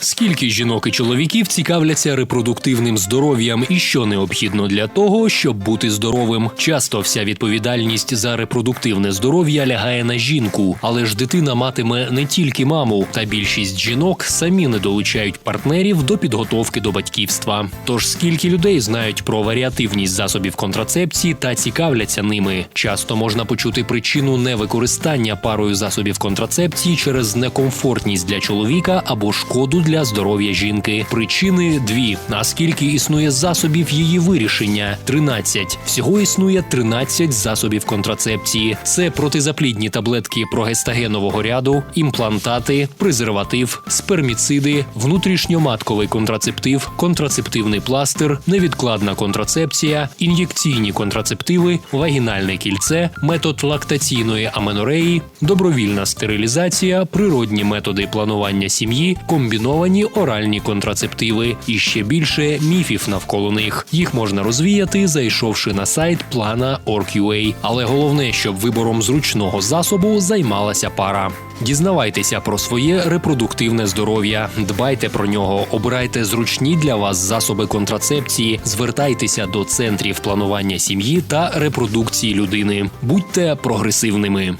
Скільки жінок і чоловіків цікавляться репродуктивним здоров'ям і що необхідно для того, щоб бути здоровим? Часто вся відповідальність за репродуктивне здоров'я лягає на жінку, але ж дитина матиме не тільки маму, та більшість жінок самі не долучають партнерів до підготовки до батьківства. Тож скільки людей знають про варіативність засобів контрацепції та цікавляться ними? Часто можна почути причину невикористання парою засобів контрацепції через некомфортність для чоловіка або шкоду для здоров'я жінки. Причини дві: наскільки існує засобів її вирішення 13. Всього існує 13 засобів контрацепції. Це протизаплідні таблетки прогестагенового ряду, імплантати, презерватив, сперміциди, внутрішньоматковий контрацептив, контрацептивний пластир, невідкладна контрацепція, ін'єкційні контрацептиви, вагінальне кільце, метод лактаційної аменореї, добровільна стерилізація, природні методи планування сім'ї, комбіновані оральні контрацептиви і ще більше міфів навколо них. Їх можна розвіяти, зайшовши на сайт плана plana.org.ua. Але головне, щоб вибором зручного засобу займалася пара. Дізнавайтеся про своє репродуктивне здоров'я, дбайте про нього, обирайте зручні для вас засоби контрацепції, звертайтеся до центрів планування сім'ї та репродукції людини. Будьте прогресивними.